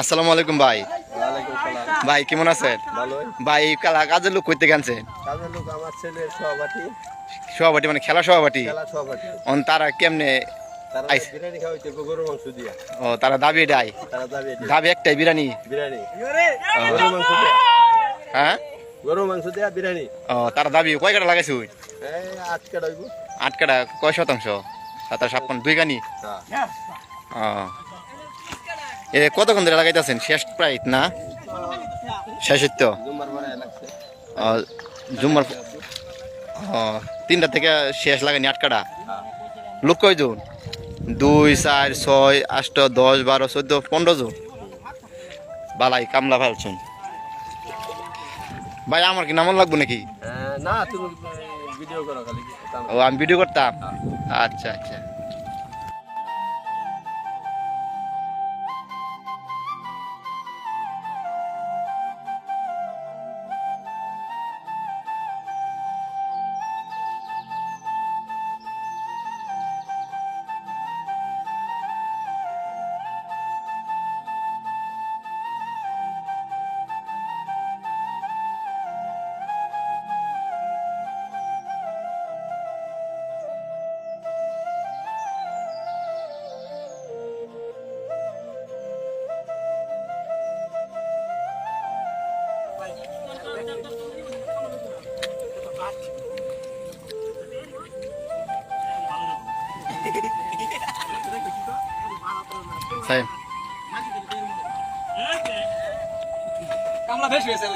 আসসালামু আলাইকুম ভাই। ভাই কেমন আছেন? ভাই কালা কাজের লোক করতে গেছে। সভাপতি মানে খেলা সভাপতি অন তারা কেমনে ও তারা দাবি ডাই। দাবি একটাই বিরিয়ানি? হ্যাঁ? গরু মাংস দিয়া বিরিয়ানি। ও তারা দাবি কয় কাটা লাগাইছে ওই? আট কাটা কয় শতাংশ? সাতাশ ছাপ্পান্ন দুই গানি হ্যাঁ। ও। কতক্ষণ ধরে লাগাইতেছেন? শেষ প্রায় না? শেষ তো? জুম্মার তিনটা থেকে শেষ লাগানি আটকাটা? হ্যাঁ লোক কয়জন? দুই চার ছয় আষ্ট দশ বারো চোদ্দ পনেরো জন? বালাই কামলা ফেলছেন। ভাই আমার কি নামন লাগবো নাকি? হ্যাঁ, ও আমি ভিডিও করতাম? আচ্ছা আচ্ছা। সাহেব কামলা বেশ হয়েছে